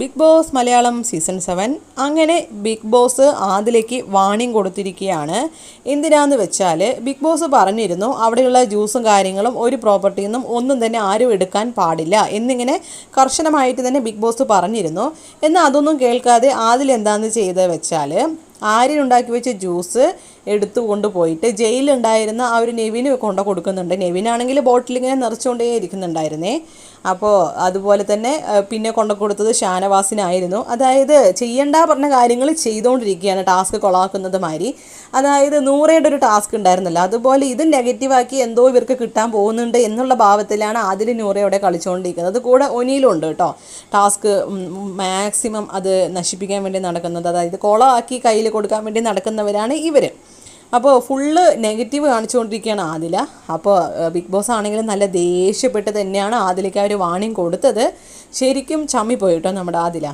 Bigg Boss Malayalam season seven. അങ്ങനെ big boss ആദിലേക്ക് warning കൊടുത്തിരിക്കുകയാണ്. എന്തിനാന്ന് വെച്ചാൽ ബിഗ് ബോസ് പറഞ്ഞിരുന്നു അവിടെയുള്ള ജ്യൂസും കാര്യങ്ങളും ഒരു പ്രോപ്പർട്ടിയിൽ നിന്നും ഒന്നും തന്നെ ആരും എടുക്കാൻ പാടില്ല എന്നിങ്ങനെ കർശനമായിട്ട് തന്നെ ബിഗ് ബോസ് പറഞ്ഞിരുന്നു. എന്നാൽ അതൊന്നും കേൾക്കാതെ ആദിൽ എന്താണെന്ന് ചെയ്ത് വെച്ചാൽ ആര്യൻ ഉണ്ടാക്കി വെച്ച ജ്യൂസ് എടുത്തു കൊണ്ടുപോയിട്ട് ജയിലിലുണ്ടായിരുന്ന ആ ഒരു നെവിന് കൊണ്ട കൊടുക്കുന്നുണ്ട്. നെവിനാണെങ്കിൽ ബോട്ടിൽ ഇങ്ങനെ നിറച്ചുകൊണ്ടേ ഇരിക്കുന്നുണ്ടായിരുന്നേ. അപ്പോൾ അതുപോലെ തന്നെ പിന്നെ കൊണ്ടു കൊടുത്തത് ഷാനവാസിനായിരുന്നു. അതായത് ചെയ്യണ്ട പറഞ്ഞ കാര്യങ്ങൾ ചെയ്തുകൊണ്ടിരിക്കുകയാണ് ടാസ്ക് കൊളാക്കുന്നത് മാതിരി. അതായത് നൂറയുടെ ഒരു ടാസ്ക് ഉണ്ടായിരുന്നല്ലോ. അതുപോലെ ഇത് നെഗറ്റീവാക്കി എന്തോ ഇവർക്ക് കിട്ടാൻ പോകുന്നുണ്ട് എന്നുള്ള ഭാവത്തിലാണ് അതിൽ നൂറയോടെ കളിച്ചുകൊണ്ടിരിക്കുന്നത്. കൂടെ ഒനിയിലും ഉണ്ട് കേട്ടോ. ടാസ്ക് മാക്സിമം അത് നശിപ്പിക്കാൻ വേണ്ടി നടക്കുന്നത്. അതായത് കൊളാക്കി കയ്യിൽ കൊടുക്കാൻ വേണ്ടി നടക്കുന്നവരാണ് ഇവർ അപ്പോൾ ഫുള്ള് നെഗറ്റീവ് കാണിച്ചുകൊണ്ടിരിക്കുകയാണ് ആദില. അപ്പോൾ ബിഗ് ബോസ് ആണെങ്കിലും നല്ല ദേഷ്യപ്പെട്ട് തന്നെയാണ് ആദിലേക്ക് അവർ വാണിംഗ് കൊടുത്തത്. ശരിക്കും ചമ്മിപ്പോയി കേട്ടോ നമ്മുടെ ആദില.